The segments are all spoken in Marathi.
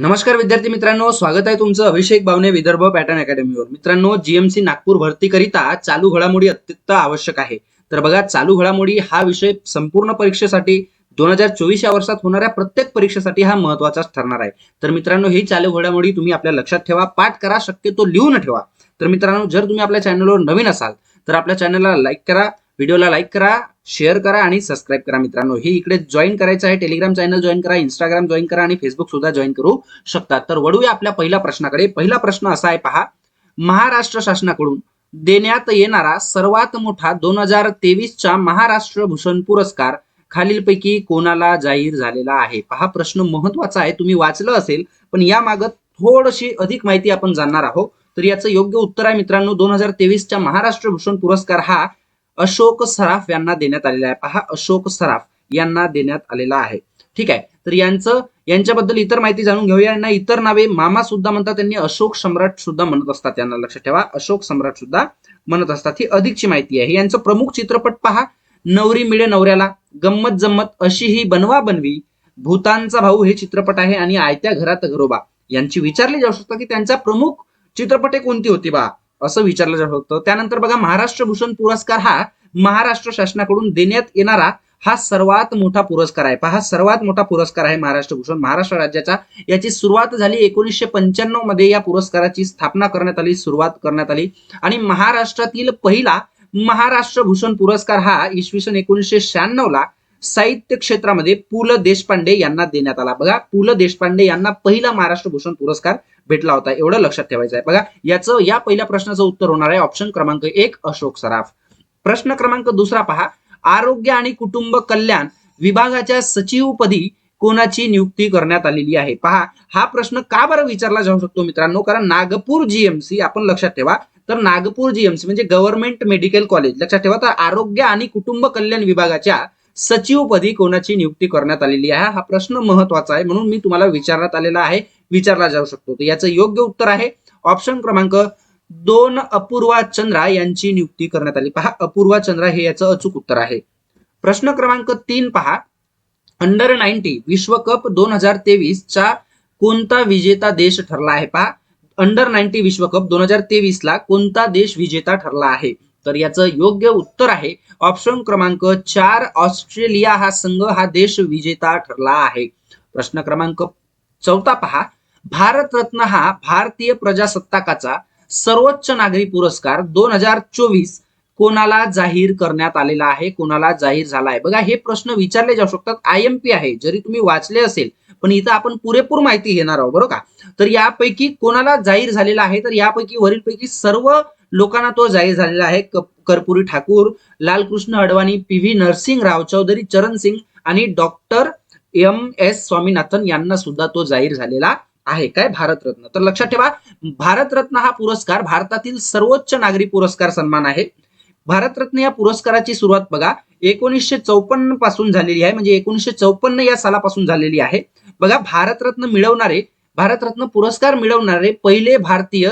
नमस्कार विद्यार्थी मित्रांनो स्वागत आहे तुमचं अभिषेक बावने विदर्भ पॅटर्न अकॅडमीवर मित्रांनो जीएमसी नागपूर भरतीकरिता चालू घडामोडी अत्यंत आवश्यक आहे. तर बघा चालू घडामोडी हा विषय संपूर्ण परीक्षेसाठी दोन हजार चोवीस या वर्षात होणाऱ्या प्रत्येक परीक्षेसाठी हा महत्वाचाच ठरणार आहे. तर मित्रांनो ही चालू घडामोडी तुम्ही आपल्या लक्षात ठेवा पाठ करा शक्यतो लिहून ठेवा. तर मित्रांनो जर तुम्ही आपल्या चॅनलवर नवीन असाल तर आपल्या चॅनलला लाईक करा व्हिडिओला लाईक करा शेअर करा आणि सबस्क्राईब करा मित्रांनो. हे इकडे जॉईन करायचं आहे टेलिग्राम चॅनल जॉईन करा इंस्टाग्राम जॉईन करा आणि फेसबुक सुद्धा जॉईन करू शकता. तर वळूया आपल्या पहिल्या प्रश्नाकडे. पहिला प्रश्न असा आहे पहा. महाराष्ट्र शासनाकडून देण्यात येणारा सर्वात मोठा दोन हजार तेवीसचा महाराष्ट्र भूषण पुरस्कार खालीलपैकी कोणाला जाहीर झालेला आहे? पहा प्रश्न महत्त्वाचा आहे. तुम्ही वाचलं असेल पण यामाग थोडीशी अधिक माहिती आपण जाणणार आहोत. तर याचं योग्य उत्तर आहे मित्रांनो दोन हजार तेवीसच्या महाराष्ट्र भूषण पुरस्कार हा अशोक सराफ यांना देण्यात आलेला आहे. पहा अशोक सराफ यांना देण्यात आलेला आहे. ठीक आहे? तर यांचं यांच्याबद्दल इतर माहिती जाणून घेऊया. यांना इतर नावे मामा सुद्धा म्हणतात त्यांनी अशोक सम्राट सुद्धा म्हणत असतात. यांना लक्षात ठेवा अशोक सम्राट सुद्धा म्हणत असतात. ही अधिकची माहिती आहे. यांचं प्रमुख चित्रपट पहा. नवरी मिळे नवऱ्याला गंमत जम्मत अशी ही बनवा बनवी भूतानचा भाऊ हे चित्रपट आहे आणि आयत्या घरात घरोबा यांची विचारली जाऊ शकतं की त्यांचा प्रमुख चित्रपटे कोणती होती बा? असं विचारलं जाऊ शकतं त्यानंतर बघा महाराष्ट्र भूषण पुरस्कार हा महाराष्ट्र शासनाकडून देण्यात येणारा हा सर्वात मोठा पुरस्कार आहे. पहा सर्वात मोठा पुरस्कार आहे महाराष्ट्र भूषण महाराष्ट्र राज्याचा. याची सुरुवात झाली एकोणीसशे पंच्याण्णवमध्ये या पुरस्काराची स्थापना करण्यात आली सुरुवात करण्यात आली. आणि महाराष्ट्रातील पहिला महाराष्ट्र भूषण पुरस्कार हा इसवी सन एकोणीसशे शहाण्णव ला साहित्य क्षेत्रामध्ये पु ल देशपांडे यांना देण्यात आला. बघा पु ल देशपांडे यांना पहिला महाराष्ट्र भूषण पुरस्कार भेटला होता एवढं लक्षात ठेवायचं आहे. बघा याचं या पहिल्या प्रश्नाचं उत्तर होणार आहे ऑप्शन क्रमांक एक अशोक सराफ. प्रश्न क्रमांक दुसरा पहा. आरोग्य आणि कुटुंब कल्याण विभागाच्या सचिवपदी कोणाची नियुक्ती करण्यात आलेली आहे? पहा हा प्रश्न का बरं विचारला जाऊ शकतो मित्रांनो? कारण नागपूर जीएमसी आपण लक्षात ठेवा. तर नागपूर जीएमसी म्हणजे गव्हर्नमेंट मेडिकल कॉलेज. लक्षात ठेवा तर आरोग्य आणि कुटुंब कल्याण विभागाच्या सचिवपदी कोणाची नियुक्ती करण्यात आलेली आहे? हा प्रश्न महत्त्वाचा आहे म्हणून मी तुम्हाला विचारण्यात आलेला आहे. विचारला जाऊ शकतो. तर याचं योग्य उत्तर आहे ऑप्शन क्रमांक दोन अपूर्वा चंद्रा यांची नियुक्ती करण्यात आली. पहा अपूर्वा चंद्रा हे याचं अचूक उत्तर आहे. प्रश्न क्रमांक तीन पहा. अंडर नाईन्टी विश्वकप दोन हजार तेवीस चा कोणता विजेता देश ठरला आहे? पहा अंडर नाईन्टी विश्वकप दोन हजार तेवीस ला कोणता देश विजेता ठरला आहे? तर याचं योग्य उत्तर आहे ऑप्शन क्रमांक चार ऑस्ट्रेलिया हा संघ हा देश विजेता ठरला आहे. प्रश्न क्रमांक चौथा पहा. भारतरत्न हा भारतीय प्रजासत्ताकाचा सर्वोच्च नागरी पुरस्कार दोन हजार चोवीस कोणाला जाहीर करण्यात आलेला आहे कोणाला जाहीर झाला आहे? बघा हे प्रश्न विचारले जाऊ शकतात. आय एम पी आहे जरी तुम्ही वाचले असेल पण इथं आपण पुरेपूर माहिती घेणार आहोत बरोबर का? तर यापैकी कोणाला जाहीर झालेला आहे? तर यापैकी वरीलपैकी सर्व लोकांना तो जाहीर झालेला आहे. कर्पुरी ठाकूर लालकृष्ण अडवाणी पी व्ही नरसिंग राव चौधरी चरण सिंग आणि डॉक्टर एम एस स्वामीनाथन यांना सुद्धा तो जाहीर झालेला आहे काय? भारतरत्न. तर लक्षात ठेवा भारतरत्न हा पुरस्कार भारतातील सर्वोच्च नागरी पुरस्कार सन्मान आहे. भारतरत्न या पुरस्काराची सुरुवात बघा एकोणीसशे चौपन्नपासून झालेली आहे म्हणजे एकोणीसशे चौपन्न या सालापासून झालेली आहे. बघा भारतरत्न मिळवणारे भारतरत्न पुरस्कार मिळवणारे पहिले भारतीय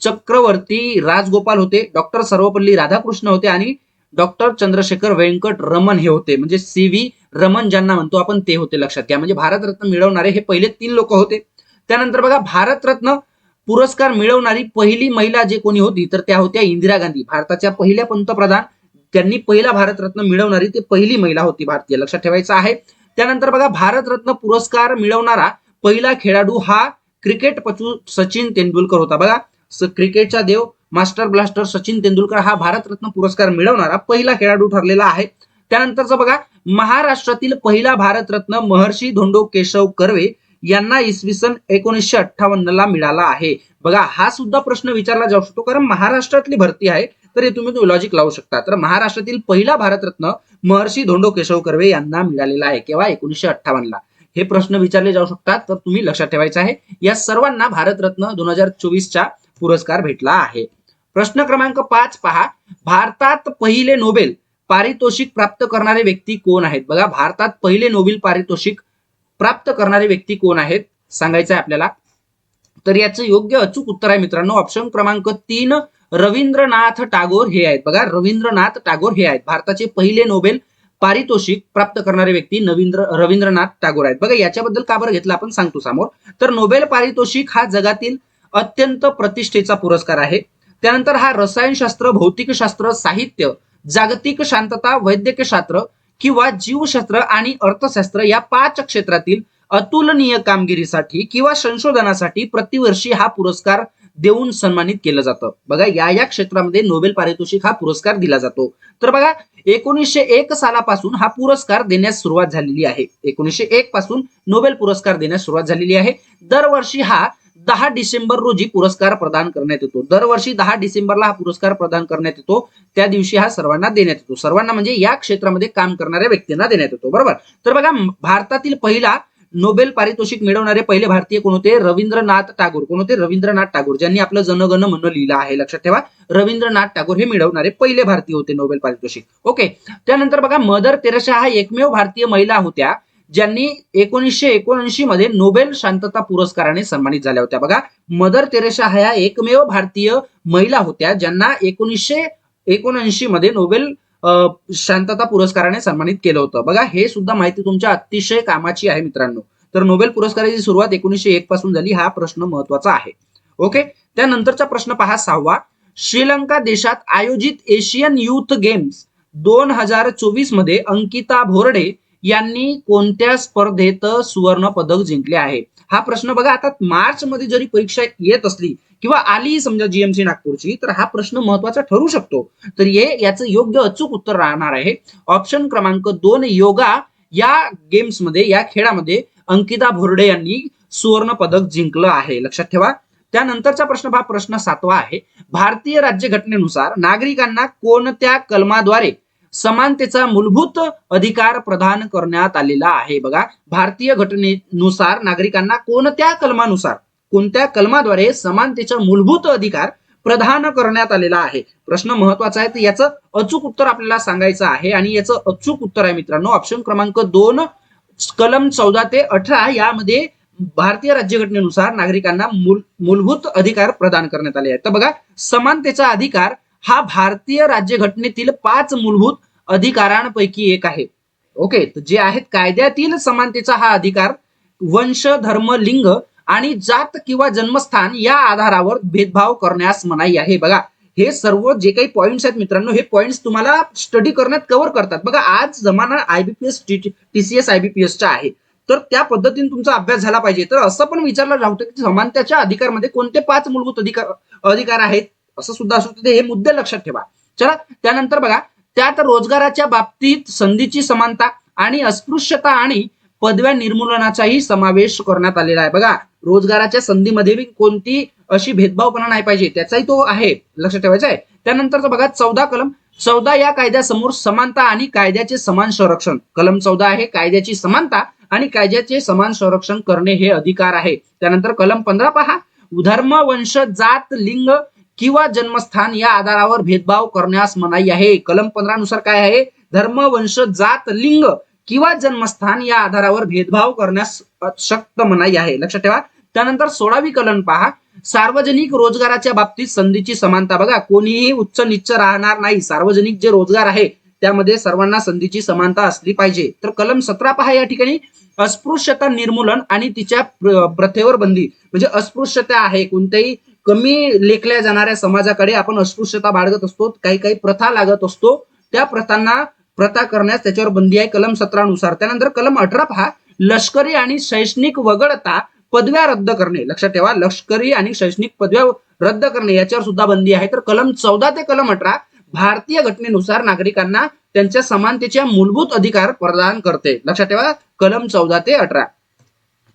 चक्रवर्ती राजगोपाल होते डॉक्टर सर्वपल्ली राधाकृष्ण होते आणि डॉक्टर चंद्रशेखर व्यंकट रमन हे होते. म्हणजे सी व्ही रमन ज्यांना म्हणतो आपण ते होते लक्षात घ्या. म्हणजे भारतरत्न मिळवणारे हे पहिले तीन लोक होते. त्यानंतर बघा भारतरत्न पुरस्कार मिळवणारी पहिली महिला जे कोणी होती तर त्या होत्या इंदिरा गांधी भारताच्या पहिल्या पंतप्रधान. त्यांनी पहिला भारतरत्न मिळवणारी ती पहिली महिला होती भारतीय लक्षात ठेवायचं आहे. त्यानंतर बघा भारतरत्न पुरस्कार मिळवणारा पहिला खेळाडू हा क्रिकेटपटू सचिन तेंडुलकर होता. बघा क्रिकेटचा देव मास्टर ब्लास्टर सचिन तेंडुलकर हा भारतरत्न पुरस्कार मिळवणारा पहिला खेळाडू ठरलेला आहे. त्यानंतरचं बघा महाराष्ट्रातील पहिला भारतरत्न महर्षी धोंडो केशव कर्वे यांना इसवी सन एकोणीसशे अठ्ठावन्न ला मिळाला आहे. बघा हा सुद्धा प्रश्न विचारला जाऊ शकतो कारण महाराष्ट्रातली भरती आहे तर हे तुम्ही लॉजिक लावू शकता. तर महाराष्ट्रातील पहिला भारतरत्न महर्षी धोंडो केशव कर्वे यांना मिळालेला आहे केव्हा? एकोणीसशे अठ्ठावन्न ला. हे प्रश्न विचारले जाऊ शकतात तर तुम्ही लक्षात ठेवायचं आहे या सर्वांना भारतरत्न दोन हजार चोवीसचा पुरस्कार भेटला आहे. प्रश्न क्रमांक पाच पहा. भारतात पहिले नोबेल पारितोषिक प्राप्त करणारे व्यक्ती कोण आहेत? बघा भारतात पहिले नोबेल पारितोषिक प्राप्त करणारे व्यक्ती कोण आहेत? सांगायचं आहे आपल्याला. तर याचं योग्य अचूक उत्तर आहे मित्रांनो. ऑप्शन क्रमांक तीन रवींद्रनाथ टागोर हे आहेत. बघा रवींद्रनाथ टागोर हे आहेत. भारताचे पहिले नोबेल पारितोषिक प्राप्त करणारे व्यक्ती नवींद्र रवींद्रनाथ टागोर आहेत. बघा याच्याबद्दल का बरं घेतलं आपण? सांगतो समोर. तर नोबेल पारितोषिक हा जगातील अत्यंत प्रतिष्ठेचा पुरस्कार आहे. त्यानंतर हा रसायनशास्त्र भौतिकशास्त्र साहित्य जागतिक शांतता वैद्यकशास्त्र किंवा जीवशास्त्र आणि अर्थशास्त्र या पाच क्षेत्रातील अतुलनीय कामगिरीसाठी किंवा संशोधनासाठी प्रतिवर्षी हा पुरस्कार देऊन सन्मानित केलं जातं. बघा या या क्षेत्रामध्ये नोबेल पारितोषिक हा पुरस्कार दिला जातो. तर बघा एकोणीसशे एक सालापासून हा पुरस्कार देण्यास सुरुवात झालेली आहे. एकोणीसशे एक पासून नोबेल पुरस्कार देण्यास सुरुवात झालेली आहे. दरवर्षी हा दहा डिसेंबर रोजी पुरस्कार प्रदान करण्यात येतो. दरवर्षी दहा डिसेंबरला हा पुरस्कार प्रदान करण्यात येतो. त्या दिवशी हा सर्वांना देण्यात येतो. सर्वांना म्हणजे या क्षेत्रामध्ये काम करणाऱ्या व्यक्तींना देण्यात येतो. बरोबर? तर बघा भारतातील पहिला नोबेल पारितोषिक मिळवणारे पहिले भारतीय कोण होते? रवींद्रनाथ टागोर. कोण होते? रवींद्रनाथ टागोर ज्यांनी आपलं जनगण म्हणणं लिहिलं आहे. लक्षात ठेवा. रवींद्रनाथ टागोर हे मिळवणारे पहिले भारतीय होते नोबेल पारितोषिक. ओके? त्यानंतर बघा मदर तेरेसा हा एकमेव भारतीय महिला होत्या. ज्यांनी एकोणीसशे एकोणऐंशी मध्ये नोबेल शांतता पुरस्काराने सन्मानित झाल्या होत्या. बघा मदर तेरेशा ह्या एकमेव भारतीय महिला होत्या ज्यांना एकोणीसशे एकोणऐंशी मध्ये नोबेल शांतता पुरस्काराने सन्मानित केलं होतं. बघा हे सुद्धा माहिती तुमच्या अतिशय कामाची आहे मित्रांनो. तर नोबेल पुरस्काराची सुरुवात एकोणीसशे एक पासून झाली हा प्रश्न महत्त्वाचा आहे. ओके? त्यानंतरचा प्रश्न पहा सहावा. श्रीलंका देशात आयोजित एशियन युथ गेम्स दोन हजार चोवीसमध्ये अंकिता भोरडे यांनी कोणत्या स्पर्धेत सुवर्ण पदक जिंकले आहे? हा प्रश्न बघा आता मार्च मध्ये जरी परीक्षा येत असली किंवा आली समजा जीएमसी नागपूरची तर हा प्रश्न महत्त्वाचा ठरू शकतो. तर हे याचं योग्य अचूक उत्तर राहणार आहे. ऑप्शन क्रमांक दोन योगा. या गेम्समध्ये या खेळामध्ये अंकिता भोरडे यांनी सुवर्ण पदक जिंकलं आहे. लक्षात ठेवा. त्यानंतरचा प्रश्न हा प्रश्न सातवा आहे. भारतीय राज्यघटनेनुसार नागरिकांना कोणत्या कलमाद्वारे समानतेचा मूलभूत अधिकार प्रदान करण्यात आलेला आहे. बघा भारतीय घटनेनुसार नागरिकांना कोणत्या कलमानुसार कोणत्या कलमाद्वारे समानतेचा मूलभूत अधिकार प्रदान करण्यात आलेला आहे? प्रश्न महत्त्वाचा आहे. तर याचं अचूक उत्तर आपल्याला सांगायचं आहे आणि याचं अचूक उत्तर आहे मित्रांनो. ऑप्शन क्रमांक दोन कलम चौदा ते अठरा यामध्ये भारतीय राज्यघटनेनुसार नागरिकांना मूल मूलभूत अधिकार प्रदान करण्यात आले आहेत. तर बघा समानतेचा अधिकार हा भारतीय राज्यघटनेतील पाच मूलभूत अधिकारांपैकी एक आहे. ओके जे आहेत कायद्यातील समानतेचा हा अधिकार वंश धर्म लिंग आणि जात किंवा जन्मस्थान या आधारावर भेदभाव करण्यास मनाई आहे. बघा हे सर्व जे काही पॉइंट्स आहेत मित्रांनो हे पॉइंट्स तुम्हाला स्टडी करण्यात कव्हर करतात. बघा आज जमाना आयबीपीएस टीसीएस आयबीपीएसचा आहे. तर त्या पद्धतीने तुमचा अभ्यास झाला पाहिजे. तर असं पण विचारलं जाऊ की समानतेच्या अधिकारमध्ये कोणते पाच मूलभूत अधिकार अधिकार आहेत? असं सुद्धा असू हे मुद्दे लक्षात ठेवा. चला त्यानंतर बघा त्यात रोजगाराच्या बाबतीत संधीची समानता आणि अस्पृश्यता आणि पदव्या निर्मूलनाचाही समावेश करण्यात आलेला आहे. बघा रोजगाराच्या संधीमध्ये कोणती अशी भेदभावपणा नाही पाहिजे त्याचाही तो आहे लक्षात ठेवायचा आहे. त्यानंतर बघा चौदा कलम. चौदा या कायद्यासमोर समानता आणि कायद्याचे समान संरक्षण. कलम चौदा आहे कायद्याची समानता आणि कायद्याचे समान संरक्षण करणे हे अधिकार आहे. त्यानंतर कलम पंधरा पहा. धर्म वंश जात लिंग किंवा जन्मस्थान या आधारावर भेदभाव करण्यास मनाई आहे. कलम पंधरा नुसार काय आहे? धर्म वंश जात लिंग किंवा जन्मस्थान या आधारावर भेदभाव करण्यास शक्त मनाई आहे. लक्षात ठेवा. त्यानंतर सोळावी कलम पहा. सार्वजनिक रोजगाराच्या बाबतीत संधीची समानता बघा. कोणीही उच्च निच्च राहणार नाही. सार्वजनिक जे रोजगार आहे त्यामध्ये सर्वांना संधीची समानता असली पाहिजे. तर कलम सतरा पहा या ठिकाणी. अस्पृश्यता निर्मूलन आणि तिच्या प्रथेवर बंदी. म्हणजे अस्पृश्यता आहे. कोणत्याही कमी लेखल्या जाणाऱ्या समाजाकडे आपण अस्पृश्यता बाळगत असतो काही काही प्रथा लागत असतो त्या प्रथांना प्रथा करण्यास त्याच्यावर बंदी आहे कलम सतरानुसार. त्यानंतर कलम अठरा पहा लष्करी आणि शैक्षणिक वगळता पदव्या रद्द करणे. लक्षात ठेवा लष्करी आणि शैक्षणिक पदव्या रद्द करणे याच्यावर सुद्धा बंदी आहे. तर कलम चौदा ते कलम अठरा भारतीय घटनेनुसार नागरिकांना त्यांच्या समानतेच्या मूलभूत अधिकार प्रदान करते. लक्षात ठेवा कलम चौदा ते अठरा.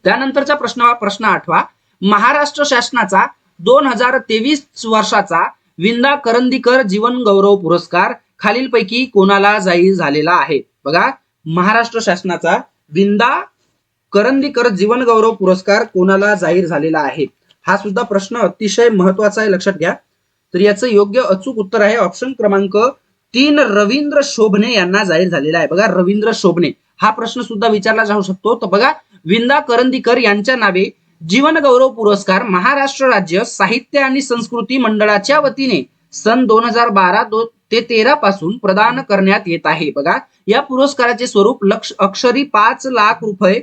त्यानंतरचा प्रश्न प्रश्न आठवा महाराष्ट्र शासनाचा दोन हजार तेवीस वर्षाचा विंदा करंदीकर जीवन गौरव पुरस्कार खालीलपैकी कोणाला जाहीर झालेला आहे? बघा महाराष्ट्र शासनाचा विंदा करंदीकर जीवन गौरव पुरस्कार कोणाला जाहीर झालेला आहे? हा सुद्धा प्रश्न अतिशय महत्त्वाचा आहे लक्षात घ्या. तर याचं योग्य अचूक उत्तर आहे ऑप्शन क्रमांक तीन रवींद्र शोभने यांना जाहीर झालेला आहे. बघा रवींद्र शोभने. हा प्रश्न सुद्धा विचारला जाऊ शकतो. तर बघा विंदा करंदीकर यांच्या नावे जीवन गौरव पुरस्कार महाराष्ट्र राज्य साहित्य आणि संस्कृती मंडळाच्या वतीने सन दोन हजार बारा ते तेरा पासून प्रदान करण्यात येत आहे. बघा या पुरस्काराचे स्वरूप लक्ष अक्षरी पाच लाख रुपये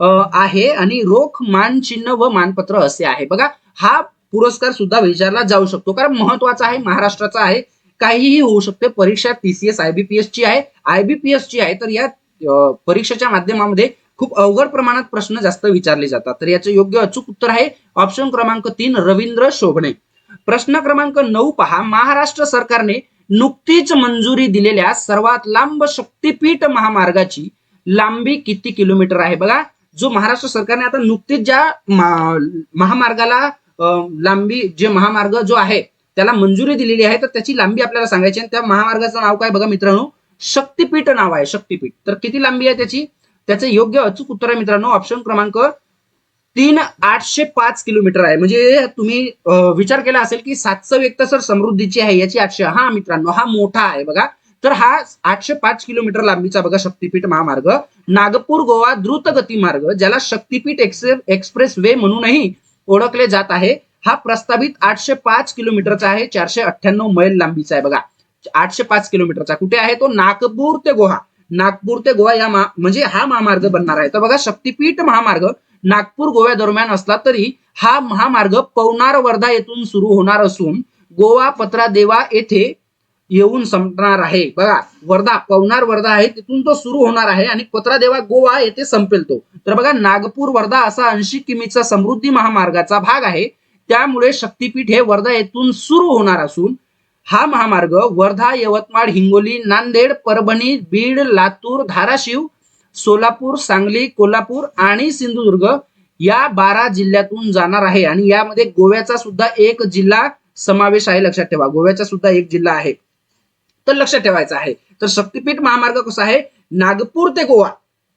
आहे आणि रोख मानचिन्ह व मानपत्र असे आहे. बघा हा पुरस्कार सुद्धा विचारला जाऊ शकतो. कारण महत्त्वाचा आहे महाराष्ट्राचा आहे. काहीही होऊ शकते. परीक्षा टीसीएस आयबीपीएस ची आहे. आयबीपीएस ची आहे. तर या परीक्षेच्या माध्यमामध्ये खूप अवघड प्रमाणात प्रश्न जास्त विचारले जातात. तर याचं योग्य अचूक उत्तर आहे ऑप्शन क्रमांक तीन रवींद्र शोभणे. प्रश्न क्रमांक नऊ पहा. महाराष्ट्र सरकारने नुकतीच मंजुरी दिलेल्या सर्वात लांब शक्तीपीठ महामार्गाची लांबी किती किलोमीटर आहे? बघा जो महाराष्ट्र सरकारने आता नुकतीच ज्या महामार्गाला लांबी जे महामार्ग जो आहे त्याला मंजुरी दिलेली आहे तर त्याची लांबी आपल्याला सांगायची आणि त्या महामार्गाचं नाव काय? बघा मित्रांनो शक्तीपीठ नाव आहे शक्तीपीठ. तर किती लांबी आहे त्याची? त्याचं योग्य अचूक उत्तर आहे मित्रांनो. ऑप्शन क्रमांक तीन आठशे पाच किलोमीटर आहे. म्हणजे तुम्ही विचार केला असेल की सातशे व्यक्त सर समृद्धीची आहे याची आठशे. हा मित्रांनो हा मोठा आहे बघा. तर हा आठशे पाच किलोमीटर लांबीचा बघा शक्तीपीठ महामार्ग. नागपूर गोवा द्रुत गती मार्ग ज्याला शक्तीपीठ एक्सप्रेस वे म्हणूनही ओळखले जात आहे. हा प्रस्तावित आठशे पाच किलोमीटरचा आहे. चारशे अठ्ठ्याण्णव मैल लांबीचा आहे बघा. आठशे पाच किलोमीटरचा. कुठे आहे तो? नागपूर ते गोवा. नागपूर ते गोवा या म्हणजे हा महामार्ग बनणार आहे. तर बघा शक्तीपीठ महामार्ग नागपूर गोव्या दरम्यान असला तरी हा महामार्ग पवनार वर्धा येथून सुरू होणार असून गोवा पत्रादेवा येथे येऊन संपणार आहे. बघा वर्धा पवनार वर्धा आहे तिथून तो सुरू होणार आहे आणि पत्रादेवा गोवा येथे संपेल तो. तर बघा नागपूर वर्धा असा ऐंशी किमीचा समृद्धी महामार्गाचा भाग आहे. त्यामुळे शक्तीपीठ हे वर्धा येथून सुरू होणार असून हा महामार्ग वर्धा यवतमाळ हिंगोली नांदेड परभणी बीड लातूर धाराशिव सोलापूर सांगली कोल्हापूर आणि सिंधुदुर्ग या बारा जिल्ह्यातून जाणार आहे. आणि यामध्ये गोव्याचा सुद्धा एक जिल्हा समावेश आहे लक्षात ठेवा. गोव्याचा सुद्धा एक जिल्हा आहे. तर लक्षात ठेवायचं आहे. तर शक्तीपीठ महामार्ग कसा आहे? नागपूर ते गोवा.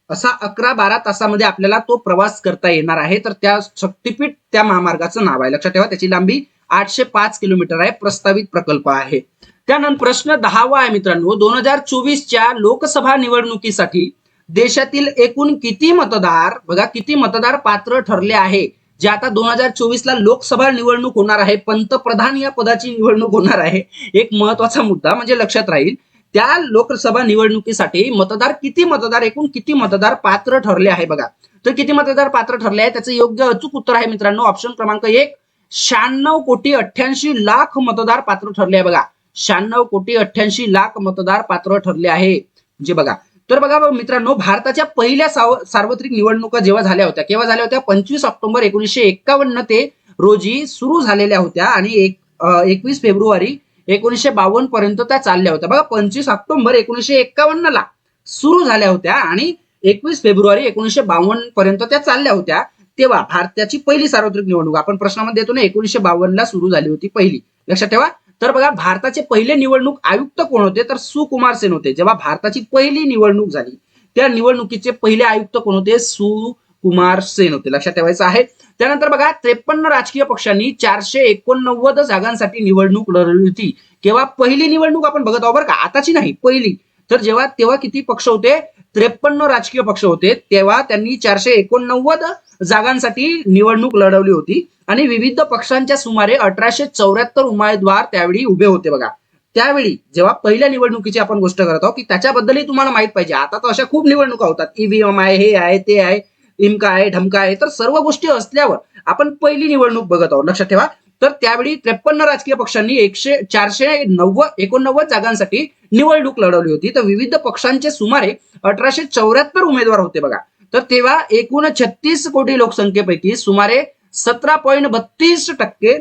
असा अकरा बारा तासामध्ये आपल्याला तो प्रवास करता येणार आहे. तर त्या शक्तीपीठ त्या महामार्गाचं नाव आहे. लक्षात ठेवा त्याची लांबी आठशे पाच किलोमीटर आहे प्रस्तावित प्रकल्प आहे. त्यानंतर प्रश्न दहावा आहे मित्रांनो दोन हजार चोवीसच्या लोकसभा निवडणुकीसाठी देशातील एकूण किती मतदार बघा किती मतदार पात्र ठरले आहे जे आता दोन हजार चोवीसला लोकसभा निवडणूक होणार आहे पंतप्रधान या पदाची निवडणूक होणार आहे एक महत्त्वाचा मुद्दा म्हणजे लक्षात राहील त्या लोकसभा निवडणुकीसाठी मतदार किती मतदार एकूण किती मतदार पात्र ठरले आहे बघा. तर किती मतदार पात्र ठरले आहे त्याचं योग्य अचूक उत्तर आहे मित्रांनो ऑप्शन क्रमांक एक शहाण्णव कोटी अठ्ठ्याऐंशी लाख मतदार पात्र ठरले आहे बघा. शहाण्णव कोटी अठ्ठ्याऐंशी लाख मतदार पात्र ठरले आहे. म्हणजे बघा. तर बघा मित्रांनो भारताच्या पहिल्या सार्वत्रिक निवडणुका जेव्हा झाल्या होत्या केव्हा झाल्या होत्या? पंचवीस ऑक्टोबर एकोणीसशे एक्कावन्न ते रोजी सुरू झालेल्या होत्या आणि एक एकवीस फेब्रुवारी एकोणीसशे बावन्न पर्यंत त्या चालल्या होत्या. बघा पंचवीस ऑक्टोबर एकोणीसशे एक्कावन्न ला सुरू झाल्या होत्या आणि एकवीस फेब्रुवारी एकोणीसशे बावन्न पर्यंत त्या चालल्या होत्या. तेव्हा भारताची पहिली सार्वत्रिक निवडणूक आपण प्रश्नामध्ये देतो ना एकोणीशे बावन्न ला सुरू झाली होती पहिली. लक्षात ठेवा. तर बघा भारताचे पहिले निवडणूक आयुक्त कोण होते? तर सुकुमार सेन होते. जेव्हा भारताची पहिली निवडणूक झाली त्या निवडणुकीचे पहिले आयुक्त कोण होते? सुकुमार सेन होते. लक्षात ठेवायचं आहे. त्यानंतर बघा त्रेपन्न राजकीय पक्षांनी चारशे एकोणनव्वद जागांसाठी निवडणूक लढवली होती. केव्हा पहिली निवडणूक आपण बघत आहोत बरं का? आताची नाही पहिली. तर जेव्हा तेव्हा किती पक्ष होते? त्रेपन्न राजकीय पक्ष होते. तेव्हा त्यांनी चारशे एकोणनव्वद जागांसाठी निवडणूक लढवली होती. आणि विविध पक्षांच्या सुमारे अठराशे चौऱ्याहत्तर उमेदवार त्यावेळी उभे होते बघा. त्यावेळी जेव्हा पहिल्या निवडणुकीची आपण गोष्ट करत आहोत की त्याच्याबद्दलही तुम्हाला माहीत पाहिजे. आता तर अशा खूप निवडणुका होतात. ईव्हीएम आहे हे आहे ते आहे इमका आहे ढमका आहे. तर सर्व गोष्टी असल्यावर आपण पहिली निवडणूक बघत आहोत. लक्षात ठेवा. तर त्यावेळी त्रेपन्न राजकीय पक्षांनी एकशे चारशे नव्वद एकोणनव्वद जागांसाठी निवडणूक लढवली होती. तर विविध पक्षांचे सुमारे अठराशे चौऱ्याहत्तर उमेदवार होते बघा. तर तेव्हा एकूण छत्तीस कोटी लोकसंख्येपैकी सुमारे सतरा पॉईंट बत्तीस टक्के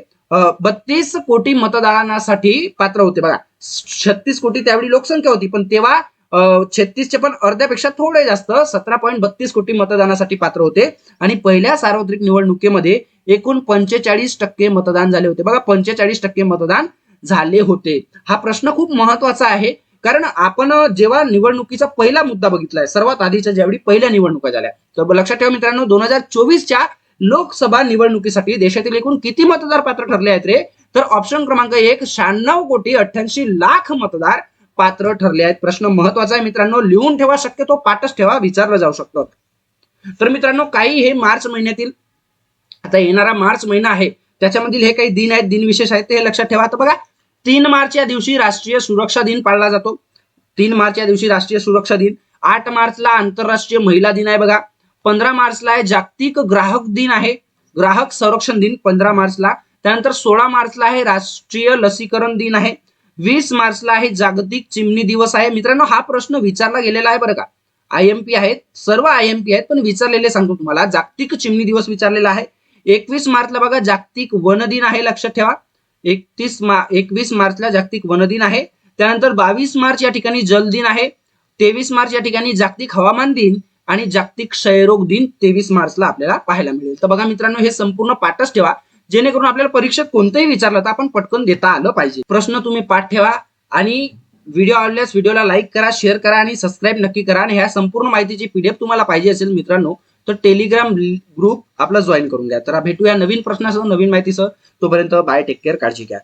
बत्तीस कोटी मतदानासाठी पात्र होते. बघा छत्तीस कोटी त्यावेळी लोकसंख्या होती पण तेव्हा छत्तीसचे पण अर्ध्यापेक्षा थोडे जास्त सतरा पॉईंट बत्तीस कोटी मतदानासाठी पात्र होते. आणि पहिल्या सार्वत्रिक निवडणुकीमध्ये एकूण पंचेचाळीस टक्के मतदान झाले होते. बघा पंचेचाळीस टक्के मतदान झाले होते. हा प्रश्न खूप महत्त्वाचा आहे. कारण आपण जेव्हा निवडणुकीचा पहिला मुद्दा बघितलाय सर्वात आधीच्या ज्यावेळी पहिल्या निवडणुका झाल्या तर लक्षात ठेवा मित्रांनो दोन हजार चोवीसच्या लोकसभा निवडणुकीसाठी देशातील एकूण किती मतदार पात्र ठरले आहेत रे? तर ऑप्शन क्रमांक एक शहाण्णव कोटी अठ्ठ्याऐंशी लाख मतदार पात्र ठरले आहेत. प्रश्न महत्त्वाचा आहे मित्रांनो लिहून ठेवा शक्यतो पाठच ठेवा विचारलं जाऊ शकतो. तर मित्रांनो काही हे मार्च महिन्यातील आता येणारा मार्च महिना आहे त्याच्यामधील हे काही दिन आहेत दिन विशेष आहेत ते लक्षात ठेवा. आता बघा तीन मार्च या दिवशी राष्ट्रीय सुरक्षा दिन पाळला जातो. तीन मार्च या दिवशी राष्ट्रीय सुरक्षा दिन. आठ मार्चला आंतरराष्ट्रीय महिला दिन आहे बघा. पंधरा मार्चला आहे जागतिक ग्राहक दिन आहे. ग्राहक संरक्षण दिन पंधरा मार्चला. त्यानंतर सोळा मार्चला आहे राष्ट्रीय लसीकरण दिन आहे. वीस मार्चला आहे जागतिक चिमणी दिवस आहे. मित्रांनो हा प्रश्न विचारला गेलेला आहे बरं का. आय एम पी आहेत. सर्व आय एम पी आहेत पण विचारलेले सांगतो तुम्हाला. जागतिक चिमणी दिवस विचारलेला आहे. एकवीस मार्चला बघा जागतिक वन दिन आहे लक्षात ठेवा. एकतीस मा एकवीस मार्चला जागतिक वन दिन आहे. त्यानंतर बावीस मार्च या ठिकाणी जल दिन आहे. तेवीस मार्च या ठिकाणी जागतिक हवामान दिन आणि जागतिक क्षयरोग दिन तेवीस मार्चला आपल्याला पाहायला मिळेल. तर बघा मित्रांनो हे संपूर्ण पाठच ठेवा. जेणेकरून आपल्याला परीक्षेत कोणतंही विचारलं तर आपण पटकन देता आलं पाहिजे. प्रश्न तुम्ही पाठ ठेवा आणि व्हिडिओ आवडल्यास व्हिडिओला लाईक करा शेअर करा आणि सबस्क्राईब नक्की करा. आणि ह्या संपूर्ण माहितीची पीडीएफ तुम्हाला पाहिजे असेल मित्रांनो तर टेलिग्राम ग्रुप आपला जॉईन करून घ्या. तर भेटूया नवीन प्रश्नासह नवीन माहितीसह. तोपर्यंत बाय टेक केअर काळजी घ्या.